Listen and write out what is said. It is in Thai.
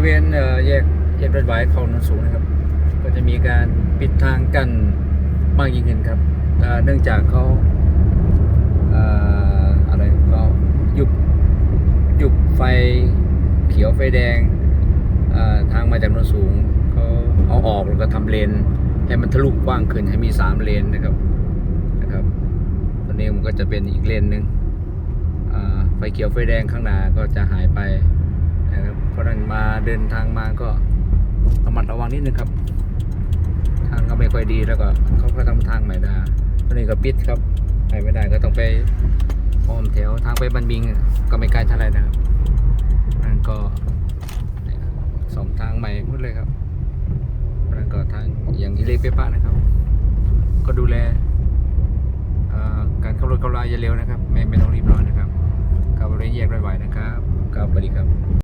ถไฟเข้าโนนสูงนะครับ ก็จะมีการปิดทางกันมากยิ่งขึ้นครับเนื่องจากเขาอะไรก็ยุบยุบไฟเขียวไฟแดงทางมาจากโนนสูงเขาเอาออกแล้วก็ทำเลนให้มันทะลุกว้างขึ้นให้มีสามเลนนะครับนะครับตอนนี้มันก็จะเป็นอีกเลนหนึ่งไฟเขียวไฟแดงข้างหน้าก็จะหายไป เดินทางมาก็ระมัดระวังนิดนึงครับ ทางก็ไม่ค่อยดีแล้วก็เขาก็ทำทางใหม่ได้ตอนนี้ก็ปิดครับไปไม่ได้ก็ต้องไปอ้อมแถวทางไปบันบิงก็ไม่ไกลเท่าไหร่นะครับนั่นก็สองทางใหม่หมดเลยครับแล้วก็ทางอย่างอิเล็กเปปะนะครับ ก็ดูแลการขับรถขับราอย่าเร็วนะครับ ไม่ไม่ต้องรีบร้อนนะครับขับรถแยกไว้ๆนะครับครับสวัสดีครับ